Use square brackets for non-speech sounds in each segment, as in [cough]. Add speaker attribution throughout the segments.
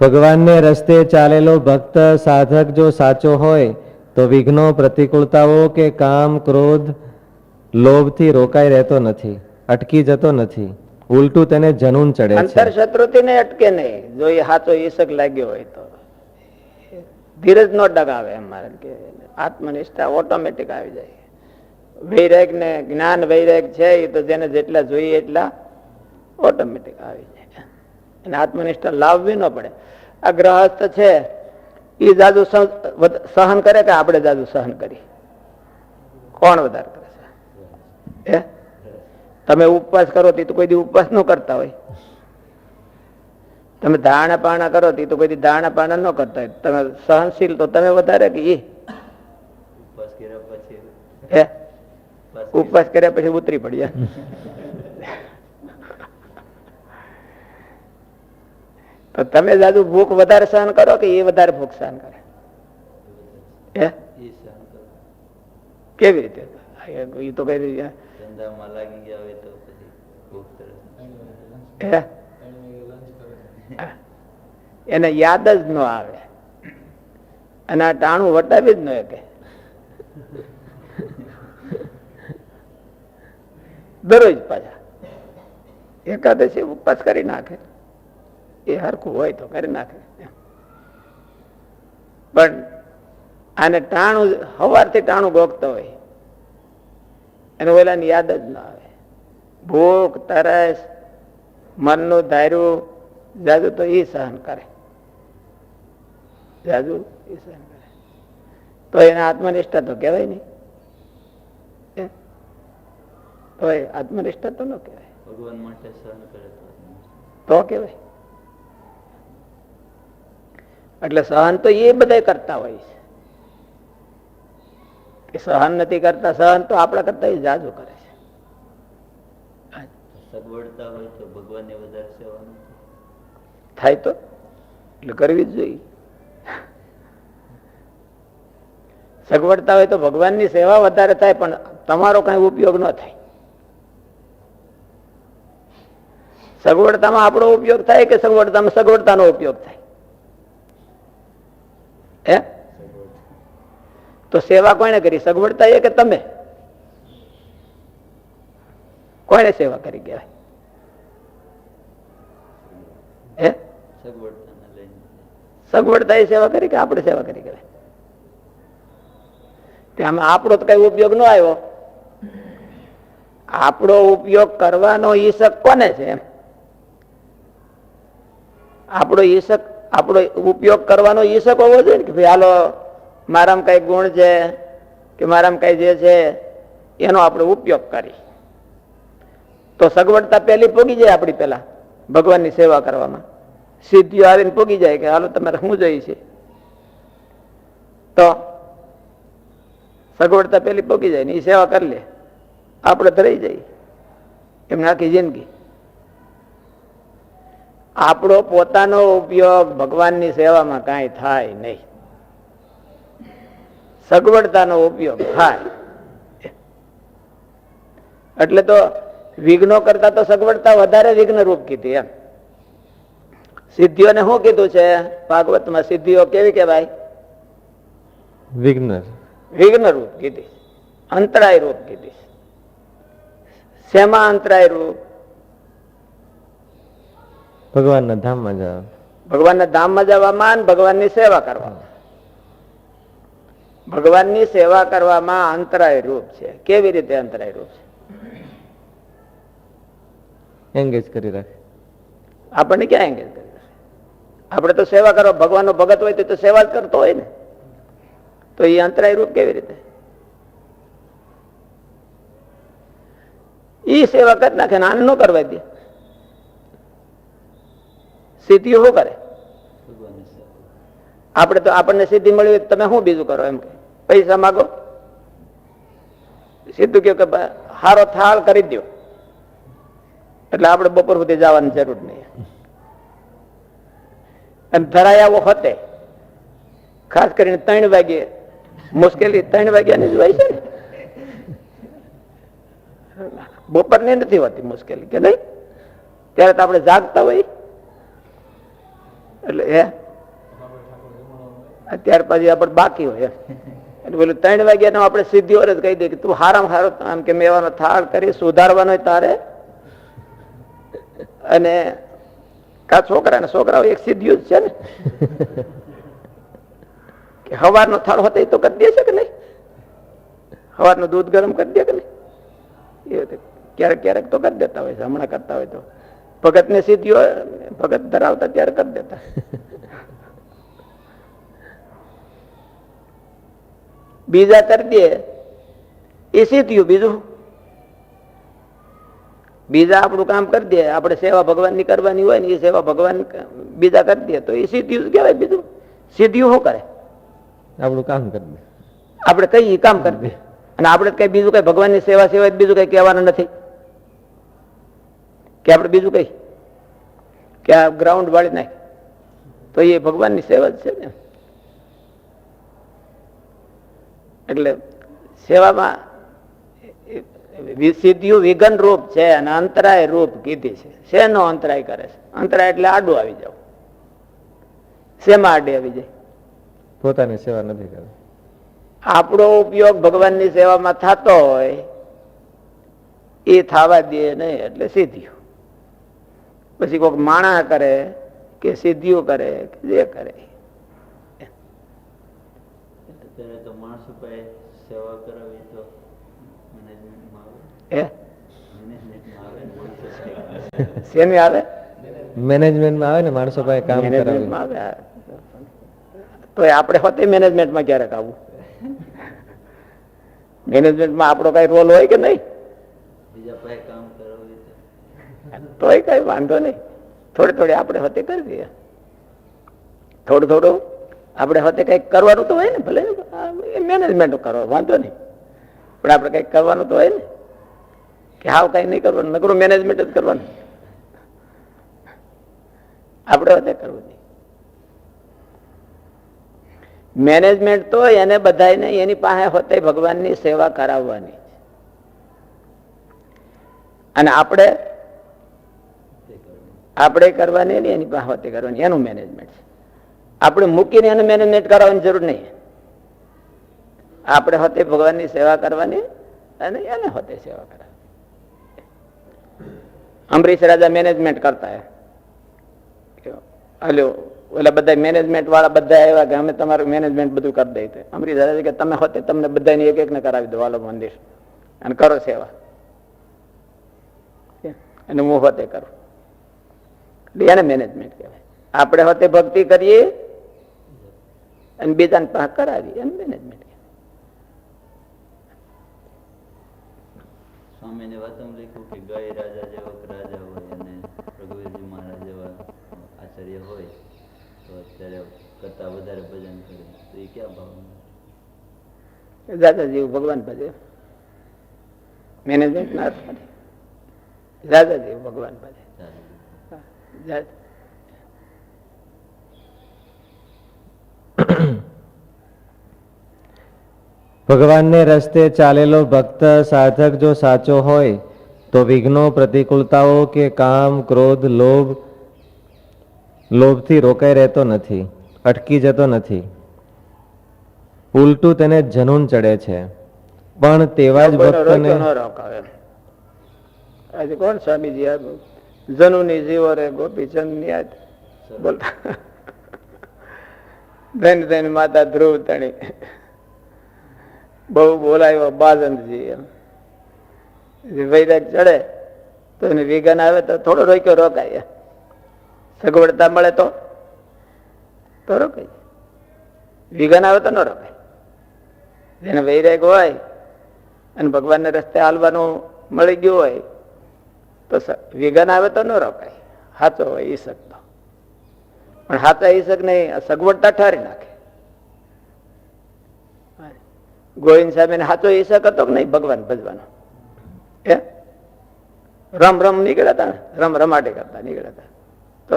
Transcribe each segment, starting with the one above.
Speaker 1: ભગવાનને રસ્તે ચાલેલો ભક્ત, સાધક જો સાચો હોય, તો વિઘ્નો, પ્રતિકૂળતાઓ કે કામ, ક્રોધ, લોભથી રોકાઈ રહેતો નથી, અટકી જતો નથી. ઉલટું તેને જનૂન ચડે
Speaker 2: અંતર
Speaker 1: છે.
Speaker 2: શત્રુથી ને અટકે નહીં. જો એ સાચો ઈશક લાગ્યો હોય તો. ધીરજ નો ડગાવે એમ મારે કે આત્મનિષ્ઠા ઓટોમેટિક આવી જાય. વૈરાગ ને જ્ઞાન વૈરાગ છે એ તો જેને જેટલા જોઈએ એટલા ઓટોમેટિક આવી જાય. અને આત્મનિષ્ઠા લાવવી ન પડે. આ ગ્રહસ્થ છે એ જાદુ સહન કરે કે આપણે જાદુ સહન કરી કોણ વધારે કરે છે? એ તમે ઉપવાસ કરો તે તો કોઈ દી ઉપવાસ ન કરતા હોય. તમે ધારણા પાણા કરો તે તો કોઈ દી ધારણા પાણા ન કરતા હોય. તમે સહનશીલ તો તમે વધારે કે એ ઉપવાસ કર્યા પછી ઉતરી પડ્યા. તો તમે દાદુ ભૂખ વધારે સહન કરો કે એ વધારે ભૂખ સહન કરે? કેવી રીતે? એ તો કઈ રીતે? એને યાદ જ ન આવે. અને આ ટાણું વટાવી જ ન શકે. દરરોજ પાછા. એકાદશી ઉપવાસ કરી નાખે. એ હરખું હોય તો કરી નાખે. પણ આને ટાણું સવારથી ટાણું ગોખતો હોય. એને ઓલાની યાદ જ ના આવે. ભૂખ તરસ મનનું ધાર્યું જાદુ તો એ સહન કરે. જાદુ એ સહન કરે. તો એને આત્મનિષ્ઠા તો કહેવાય નહીં. તો એ આત્મનિષ્ઠા તો ન કહેવાય.
Speaker 3: ભગવાન માટે સહન કરે તો
Speaker 2: તો કહેવાય. એટલે સહન તો એ બધા કરતા હોય છે. કે સહન નથી કરતા સહન તો આપણા કરતા એ જાજુ કરે છે.
Speaker 3: સગવડતા હોય તો ભગવાનની વધારે સેવા
Speaker 2: થાય તો એટલે કરવી જ જોઈએ. સગવડતા હોય તો ભગવાનની સેવા વધારે થાય પણ તમારો કઈ ઉપયોગ ન થાય. સગવડતામાં આપણો ઉપયોગ થાય કે સગવડતામાં સગવડતાનો ઉપયોગ થાય? હે? તો સેવા કોને કરી? સગવડતા એ કે તમે? કોને સેવા કરી કહેવાય? હે? સગવડતા એ સેવા કરી કે આપણે સેવા કરી કહેવાય? આમાં આપણો તો કઈ ઉપયોગ ન આવ્યો. આપણો ઉપયોગ કરવાનો ઈશક કોને છે આપણો ઈશક આપણો ઉપયોગ કરવાનો ઈશક હોવો જોઈએ કે ભાઈ હાલો, મારામાં કઈ ગુણ છે કે મારામાં કઈ જે છે, એનો આપણે ઉપયોગ કરી. તો સગવડતા પહેલી પોગી જાય આપણી પહેલા, ભગવાનની સેવા કરવામાં. સિદ્ધિઓ આવીને પોગી જાય કે હાલો, તમારે શું જોઈએ છે? તો સગવડતા પેલી પોગી જાય ને એ સેવા કરી લે. આપણે ધરાઈ જઈએ. એમને આખી જિંદગી. આપણો પોતાનો ઉપયોગ ભગવાનની સેવામાં કાંઈ થાય નહીં. સગવડતાનો ઉપયોગ થાય. એટલે તો વિઘ્નો કરતા તો સગવડતા વધારે વિઘ્ન રૂપ કીધી એમ. સિદ્ધિઓને શું કીધું છે? ભાગવતમાં સિદ્ધિઓ કેવી કહેવાય?
Speaker 1: વિઘ્ન
Speaker 2: વિઘ્ન રૂપ કીધી. અંતરાય રૂપ કીધી. શેમાં અંતરાય રૂપ
Speaker 1: ભગવાનના ધામમાં જવા.
Speaker 2: ભગવાનના ધામમાં જવામાં ભગવાનની સેવા કરવામાં ભગવાનની સેવા કરવામાં અંતરાય રૂપ છે. કેવી રીતે અંતરાય રૂપ છે?
Speaker 1: એંગેજ કરી રાખે.
Speaker 2: આપણને ક્યાં એંગેજ કરી રાખે? આપણે તો સેવા કરો ભગવાનનો ભગત હોય તો સેવા જ કરતો હોય ને. તો એ અંતરાય રૂપ કેવી રીતે? ઈ સેવા કરી નાખે ને આને ન કરવા દે. સિદ્ધિઓ શું કરે? આપણે તો આપણને સિદ્ધિ મળી તમે શું બીજું કરો એમ કે? પૈસા માગો? સીધું કહ્યું કે હારો થાળ કરી દો એટલે આપણે બપોર સુધી જવાની જરૂર નહીં. અને ધરાય આવો હતે. ખાસ કરીને ત્રણ વાગે. મુશ્કેલી ત્રણ વાગ્યાની જ હોય છે બપોરની નથી હોતી મુશ્કેલી, કે નહીં? ત્યારે તો આપણે જાગતા હોય. એ ત્યાર પછી આપણે બાકી હોય. એટલે પેલું ત્રણ વાગ્યાનો આપણે સીધી ઓર જ કહી દઈએ કે તું હારામાં હારો આમ કે મેવાનો થાળ કરી સુધારવાનો તારે. અને કા છોકરા ને છોકરાઓ એક સીધ્યું જ છે ને? કે હવારનો થાળ હોતો એ તો કરી દે છે કે નહીં? હવારનું દૂધ ગરમ કરી દે કે નહીં? એ ક્યારેક ક્યારેક તો કરી દેતા હોય છે, હમણાં કરતા હોય તો. ભગત ને હોય ભગત ધરાવતા ત્યારે કરી દેતા. બીજા કરી દે એ સિદ્ધિયું બીજું. બીજા આપણું કામ કરી દે આપણે સેવા ભગવાનની કરવાની હોય ને એ સેવા ભગવાન બીજા કરી દે તો એ સિદ્ધિયું કહેવાય બીજું. સિદ્ધિયું શું કરે?
Speaker 1: આપણું કામ કરી દે.
Speaker 2: આપણે કઈ કામ કરી દે. અને આપણે કઈ બીજું કઈ ભગવાનની સેવા સિવાય બીજું કઈ કહેવાનું નથી. કે આપણે બીજું કઈ? કે આ ગ્રાઉન્ડ વાળી નાખ. તો એ ભગવાનની સેવા જ છે ને. એટલે સેવામાં સિદ્ધિયું વિઘન રૂપ છે અને અંતરાય રૂપ કીધી છે. શેનો અંતરાય કરે છે? અંતરાય એટલે આડું આવી જાવ. શેમાં આડે આવી જાય?
Speaker 1: પોતાની સેવા નથી કરવી.
Speaker 2: આપણો ઉપયોગ ભગવાનની સેવામાં થતો હોય એ થવા દે નહીં એટલે સિદ્ધિયું પછી કોઈક માણા કરે કે સિદ્ધિઓ કરે કે જે કરે. શેની આવે?
Speaker 1: મેનેજમેન્ટમાં આવે? ને માણસો પાસે કામ કરાવી
Speaker 2: તો આપણે હોતે મેનેજમેન્ટમાં ક્યારેક આવવું મેનેજમેન્ટમાં [laughs] આપણો કઈ રોલ હોય કે નહીં?
Speaker 3: બીજા
Speaker 2: તોય કઈ વાંધો નહીં. થોડે થોડે આપણે હતે કરી દઈએ. થોડું થોડું આપણે હોતે કંઈક કરવાનું તો હોય ને, ભલે. મેનેજમેન્ટ કરો, વાંધો નહીં. પણ આપણે કંઈક કરવાનું તો હોય ને. કે હાવ કઈ નહીં કરવાનું, નકરું મેનેજમેન્ટ જ કરવાનું. આપણે હોતે કરવું નહીં. મેનેજમેન્ટ તો એને બધાને એની પાસે હોતે ભગવાનની સેવા કરાવવાની અને આપણે
Speaker 3: કરવું
Speaker 2: આપણે કરવાની ને એની પાસે કરવાની, એનું મેનેજમેન્ટ છે. આપણે મૂકીને એને મેનેજમેન્ટ કરાવવાની જરૂર નહીં. આપણે હોતે ભગવાનની સેવા કરવાની અને એને હોતે સેવા કરાવવાની. અમરીશ રાજા મેનેજમેન્ટ કરતા હલો, ઓલા બધા મેનેજમેન્ટ વાળા બધા આવ્યા કે અમે તમારું મેનેજમેન્ટ બધું કરી દઈએ અમરીશ રાજા કે તમે હોતે તમને બધાને એક એક ને કરાવી દો વાલો મંદિર. અને કરો સેવા. અને હું હોતે કરું. એટલે એને મેનેજમેન્ટ કહેવાય. આપણે હોતે ભક્તિ કરીએ અને બીજાને પાક કરાવી એને મેનેજમેન્ટ કહેવાય.
Speaker 3: સ્વામીની લખ્યું કે ગાય રાજા જેવા રાજા હોય અને રઘુવીરજી મહારાજ જેવા આચાર્ય હોય તો અત્યારે કરતા વધારે ભજન કરે. તો એ ક્યાં ભાવના
Speaker 2: દાદાજી ભગવાન ભજે. મેનેજમેન્ટ ના અર્થમાં દાદાજી ભગવાન ભજે. [coughs]
Speaker 1: ભગવાનને રસ્તે ચાલેલો ભક્ત સાધક જો સાચો હોય તો વિઘ્નો પ્રતિકૂળતાઓ કે કામ ક્રોધ લોભ લોભથી રોકાઈ રહેતો નથી અટકી જતો નથી. ઉલટું તેને જનૂન ચડે છે. પણ તેવા જ ભક્તને
Speaker 2: રોકાવે. કોણ સ્વામીજી આ જનુની જીવો રે ગોપીચંદ ન્યાજ બોલતા ધન ધન માતા ધ્રુવ તણી. બહુ બોલાયો બાજનજી એમ. વૈરાગ ચડે, તો એને વિઘન આવે તો થોડો રોક્યો રોકાય. સગવડતા મળે તો? તો રોકાય. વિઘન આવે તો ન રોકાય. જેને વૈરાગ હોય, અને ભગવાનને રસ્તે હાલવાનું મળી ગયું હોય તો વિઘન આવે તો ન રોકાય. સાચો હોય ઈશક તો. પણ સાચા શક નહીં સગવડતા ઠારી નાખે. ગોવિંદ સાહેબ સાચો શક હતો કે નહીં? ભગવાન ભજવાનો. એ રમ રમ નીકળ્યા હતા ને? રમ રમાટે કરતા નીકળ્યા હતા તો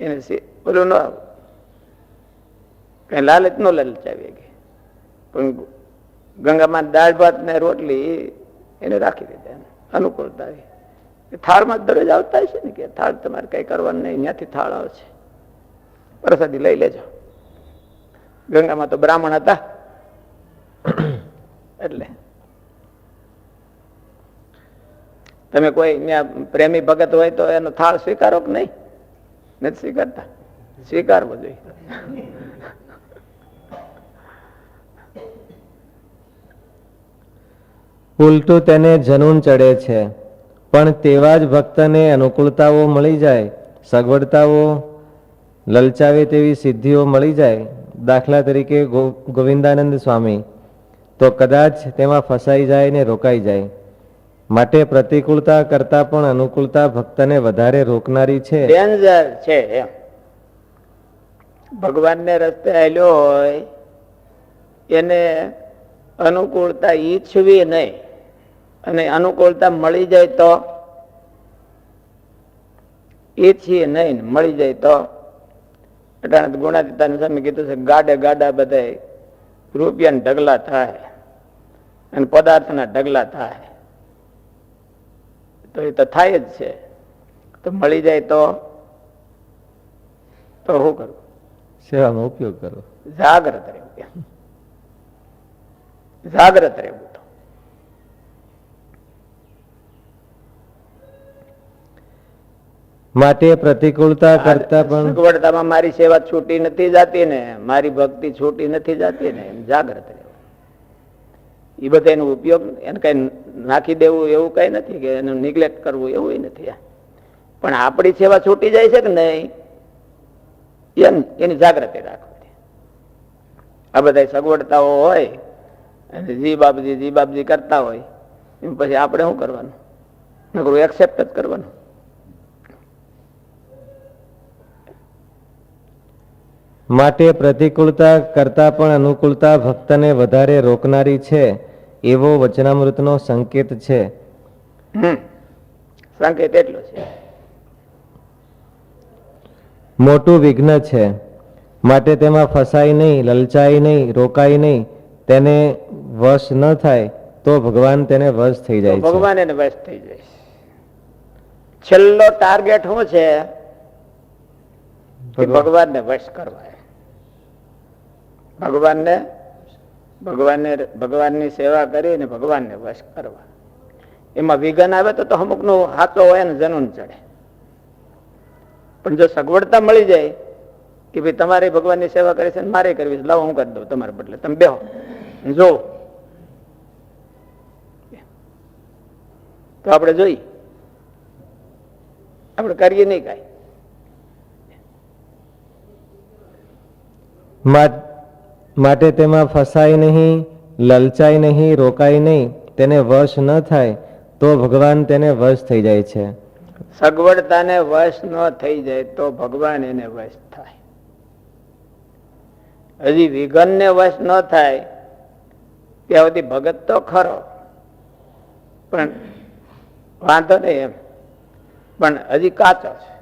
Speaker 2: એને ઓલું ન કઈ લાલચ નો લલચાવી કે. પણ ગંગામાં દાળ ભાત ને રોટલી એને રાખી દીધા અનુકૂળતા આવી. એ થાળમાં દરરોજ આવતા હશે ને કે થાળ તમારે કઈ કરવાનું નહીં ત્યાંથી થાળ આવશે. પ્રસાદી લઈ લેજો. ગંગામાં તો બ્રાહ્મણ હતા. એટલે. તમે કોઈ પ્રેમી ભગત હોય તો એનો થાળ સ્વીકારો કે નહીં? નથી સ્વીકારતા? સ્વીકારવો જોઈએ.
Speaker 1: ઉલટું તેને જનૂન ચડે છે. પણ તેવા જ ભક્તને અનુકૂળતાઓ મળી જાય, સગવડતાઓ લલચાવે તેવી સિદ્ધિઓ મળી જાય. દાખલા તરીકે ગોવિંદાનંદ સ્વામી, તો કદાચ તેમાં ફસાઈ જાય ને રોકાઈ જાય. માટે પ્રતિકૂળતા કરતા પણ અનુકૂળતા ભક્તને વધારે રોકનારી છે.
Speaker 2: ડેન્જર છે ભગવાનને રસ્તે આવેલો હોય, એને અનુકૂળતા ઈચ્છવી નહીં. અને અનુકૂળતા મળી જાય તો એ છીએ નહીં મળી જાય તો. અટાણે તો સામે કીધું છે ગાડે ગાડા બધા રૂપિયાના ઢગલા થાય અને પદાર્થના ઢગલા થાય. તો એ તો થાય જ છે. તો મળી જાય તો તો શું કરવું
Speaker 1: સેવામાં ઉપયોગ કરો.
Speaker 2: જાગ્રત રહેવું. જાગ્રત રહેવું.
Speaker 1: માટે પ્રતિકૂળતા કરતા પણ
Speaker 2: સગવડતામાં મારી સેવા છૂટી નથી જાતી ને મારી ભક્તિ છૂટી નથી જાતી ને જાગૃત રહેવું. એ બધા એનો ઉપયોગ એને કઈ નાખી દેવું એવું કઈ નથી કે એનું નિગ્લેક્ટ કરવું એવું નથી પણ આપણી સેવા છૂટી જાય છે કે નહીં? એમ એની જાગૃતિ રાખવી આ બધા સગવડતાઓ હોય અને જી બાપજી જી બાપજી કરતા હોય એમ પછી આપણે શું કરવાનું? નકરું એક્સેપ્ટ જ કરવાનું.
Speaker 1: માટે પ્રતિકૂળતા કરતા પણ અનુકૂળતા ભક્તને વધારે રોકનારી છે એવો વચનામૃતનો સંકેત છે.
Speaker 2: સંકેત એટલો છે.
Speaker 1: મોટું વિઘ્ન છે. માટે તેમાં ફસાય નહીં લલચાય નહીં રોકાય નહીં તેને વશ ન થાય તો ભગવાન તેને વશ થઈ જાય
Speaker 2: ભગવાન એને વશ થઈ જાય છેલ્લો ટાર્ગેટ શું છે?
Speaker 1: ભગવાન.
Speaker 2: ભગવાનને વશ કરવા. ભગવાનને ભગવાનને, ભગવાનની સેવા કરીને ભગવાનને વશ કરવા. એમાં વિઘન આવે તો અમુકનું હાથો હોય ને જનુન ચડે. પણ જો સગવડતા મળી જાય કે ભાઈ તમારે ભગવાનની સેવા કરી છે મારે કરવી છે, લાવો હું કરી દઉં તમારા બદલે. તમે બેહો. જો તો આપણે જોઈ. આપણે કરીએ નહીં કાંઈ.
Speaker 1: માટે તેમાં ફસાય નહીં, લલચાય નહીં, રોકાય નહીં, તેને વશ ન થાય, તો ભગવાન તેને વશ થઈ જાય છે.
Speaker 2: સગવડતાને વશ ન થઈ જાય, તો ભગવાન એને વશ થાય. હજી વિઘનને વશ ન થાય, ત્યાં સુધી ભગત તો ખરો. પણ વાંધો નહીં એમ. પણ હજી કાચો છે.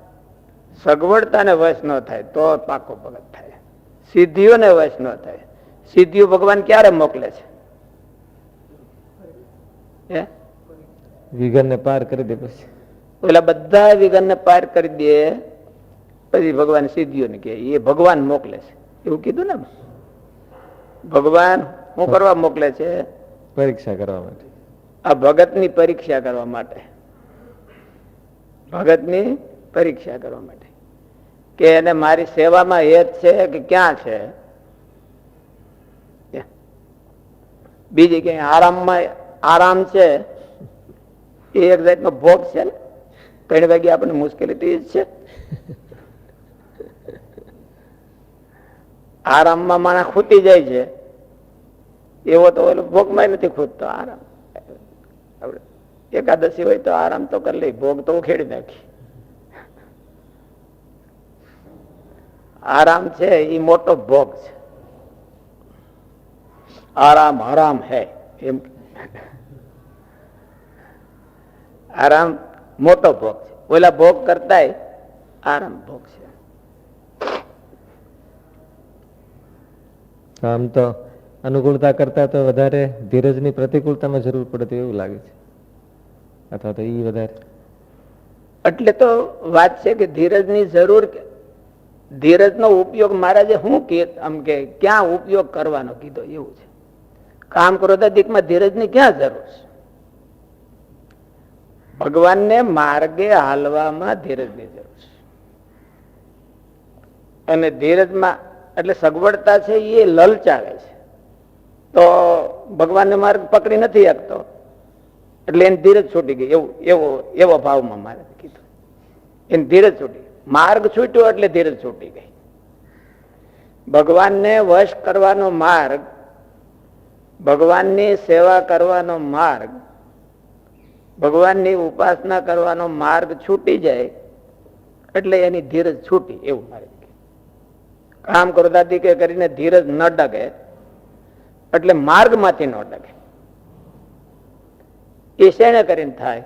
Speaker 2: સગવડતાને વશ ન થાય, તો પાકો ભગત થાય. સિદ્ધિઓને વશ ન થાય. સિદ્ધિઓ ભગવાન ક્યારે મોકલે છે? હે?
Speaker 1: વિઘનને પાર કરી દે પછી.
Speaker 2: ઓલા બધા વિઘનને પાર કરી દે પછી ભગવાન સિદ્ધિઓને કહે એ ભગવાન મોકલે છે. એવું કીધું ને ભગવાન શું કરવા મોકલે છે?
Speaker 1: પરીક્ષા કરવા માટે.
Speaker 2: આ ભગતની પરીક્ષા કરવા માટે. ભગતની પરીક્ષા કરવા માટે. કે એને મારી સેવામાં હેત છે કે ક્યાં છે? બીજી ક્યાંય આરામમાં આરામ છે. એ એક જાતનો ભોગ છે ને. ત્રણ વાગે આપણને મુશ્કેલી તો એ જ છે. આરામમાં માણસ ખૂટી જાય છે. એવો તો ઓલો ભોગમાં નથી ખૂટતો આરામ. એકાદશી હોય તો આરામ તો કરી લઈ ભોગ તો ઉખેડી નાખી આરામ છે એ મોટો ભોગ છે. આરામ હરામ હે એમ. આરામ મોટો ભોગ છે. ઓલા ભોગ કરતા આરામ ભોગ છે.
Speaker 1: આમ તો અનુકૂળતા કરતા તો વધારે ધીરજની પ્રતિકૂળતામાં જરૂર પડતી એવું લાગે છે. અથવા તો એ વધારે.
Speaker 2: એટલે તો વાત છે કે ધીરજની જરૂર ધીરજનો ઉપયોગ મહારાજે શું કે, આમ કે, ક્યાં ઉપયોગ કરવાનો? કીધો, એવું છે. કામ ક્રોધાદિકમાં ધીરજની ક્યાં જરૂર છે? ભગવાનને માર્ગે હાલવામાં ધીરજની જરૂર છે. અને ધીરજમાં, એટલે સગવડતા છે એ લલચાવે છે. તો ભગવાનને માર્ગ પકડી નથી શકતો એટલે એને ધીરજ છૂટી ગઈ. એવું, એવો એવો ભાવમાં મારે કીધું. એને ધીરજ છૂટી માર્ગ છૂટ્યો એટલે ધીરજ છૂટી ગઈ. ભગવાનને વશ કરવાનો માર્ગ, ભગવાનની સેવા કરવાનો માર્ગ, ભગવાનની ઉપાસના કરવાનો માર્ગ છૂટી જાય એટલે એની ધીરજ છૂટી એવું મારે. કામ ક્રોધાદી કે કરીને ધીરજ ન ડગે એટલે માર્ગમાંથી ન ડગે. એ શેણે કરીને થાય,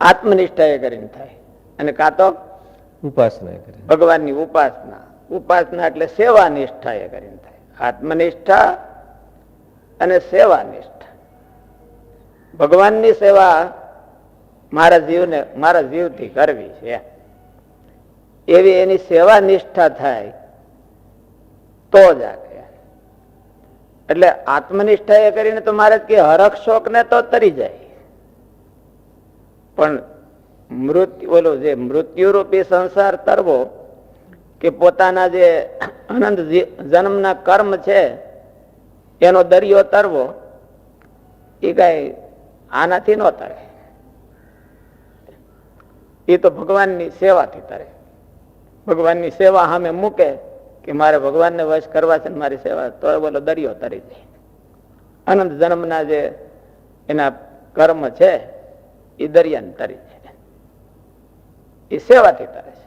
Speaker 2: આત્મનિષ્ઠાએ કરીને થાય. અને કાં તો?
Speaker 1: ઉપાસના કરે
Speaker 2: ભગવાનની ઉપાસના. ઉપાસના એટલે સેવા નિષ્ઠા એ કરીને થાય. આત્મનિષ્ઠા અને સેવા નિષ્ઠા ભગવાનની સેવા મારા જીવને મારા જીવથી કરવી છે. એવી એની સેવા નિષ્ઠા થાય તો જ આગળ એટલે આત્મનિષ્ઠા એ કરીને તો મારે કે હરખ શોક ને તો તરી જાય. પણ મૃત્યુ, ઓલો જે મૃત્યુરૂપી સંસાર તરવો કે પોતાના જે અનંત જન્મના કર્મ છે, એનો દરિયો તરવો, એ કઈ આનાથી ન તરે. એ તો ભગવાનની સેવાથી તરે. ભગવાનની સેવા સામે મૂકે કે મારે ભગવાનને વશ કરવા છે મારી સેવા, તો બોલો દરિયો તરી જાય અનંત જન્મના જે એના કર્મ છે, એ દરિયાને તરી જાય એ સેવાથી તરે